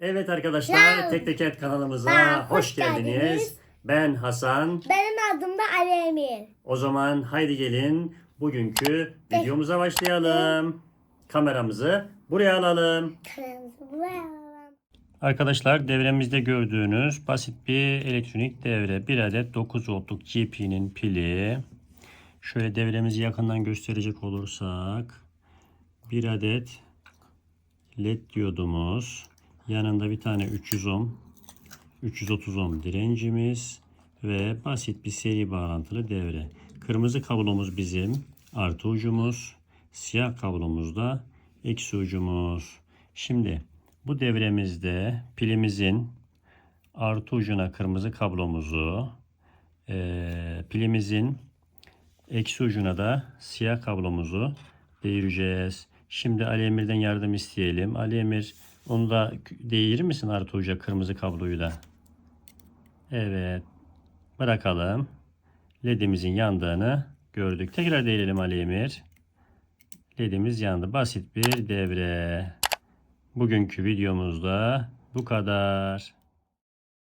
Evet arkadaşlar, Ciao. Tek Teket kanalımıza Aa, hoş, hoş geldiniz. geldiniz. Ben Hasan. Benim adım da Ali Emir. O zaman haydi gelin bugünkü videomuza başlayalım. Kameramızı buraya alalım. Kırmızı boyayalım. Arkadaşlar devremizde gördüğünüz basit bir elektronik devre. Bir adet 9 voltluk GP'nin pili. Şöyle devremizi yakından gösterecek olursak. Bir adet led diyodumuz. Yanında bir tane 300 ohm 330 ohm direncimiz ve basit bir seri bağlantılı devre. Kırmızı kablomuz bizim artı ucumuz. Siyah kablomuz da eksi ucumuz. Şimdi bu devremizde pilimizin artı ucuna kırmızı kablomuzu, eee, pilimizin eksi ucuna da siyah kablomuzu değireceğiz. Şimdi Ali Emir'den yardım isteyelim. Ali Emir onu da değirir misin artı uca kırmızı kabloyu da? Evet. Bırakalım. LED'imizin yandığını gördük. Tekrar değirelim Ali Emir. LED'imiz yandı. Basit bir devre. Bugünkü videomuzda bu kadar.